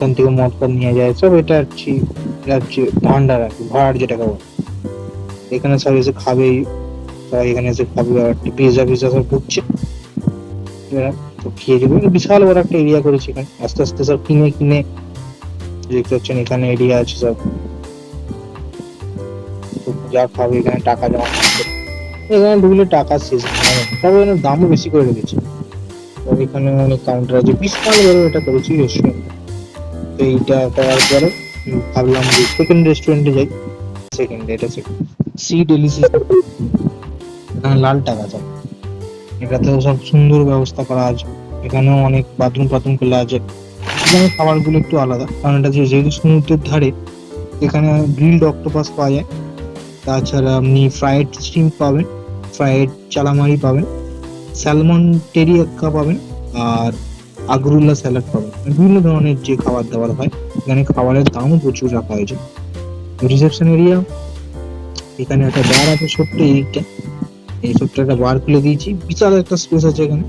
এখান থেকে মদ ফদ নিয়ে যায়, সব এটা হচ্ছে হচ্ছে ভান্ডার আর কি ভাড় যেটাকে বলে। এখানে সব এসে খাবে সবাই এখানে এসে খাবে, আর পিজা পিজা সব ঢুকছে। তো খেয়ে যাবে বিশাল বড় একটা এরিয়া করেছে এখানে। আস্তে আস্তে সব কিনে কিনে, দেখতে পাচ্ছেন এখানে এরিয়া আছে সব। যা খাবে এখানে টাকা জমা এখানে ঢুকলে টাকা শেষ তবে এখানে দামও বেশি করে রেখেছে। এখানে অনেক কাউন্টার আছে। বিশাল বড় এটা করেছি রেস্টুরেন্ট এইটা করার পরে ভাবলাম যে সেকেন্ড রেস্টুরেন্টে যাই। সেকেন্ড এটা সেকেন্ড সি এখানে লাল টাকা আছে এটাতেও সব সুন্দর ব্যবস্থা করা আছে। এখানেও অনেক বাথরুম ফাথরুম খোলা আছে। এখানে খাবারগুলো একটু আলাদা, কারণ এটা যেহেতু সমুদ্রের ধারে, এখানে গ্রিলড অক্টোপাস পাওয়া যায়। তাছাড়া আপনি ফ্রাইড স্টিম পাবেন ফ্রাইড চালামারি পাবেন স্যালমন টেরিয়াক্কা পাবেন, আর আগরুল্লা স্যালাড পাবেন বিভিন্ন ধরনের যে খাবার দাবার হয়, এখানে খাবারের দামও প্রচুর রাখা হয়েছে। রিসেপশন এরিয়া এখানে একটা বার আছে, ছোট্ট এইটা। এই ছোট্ট একটা বার খুলে দিয়েছি। বিশাল একটা স্পেস আছে এখানে।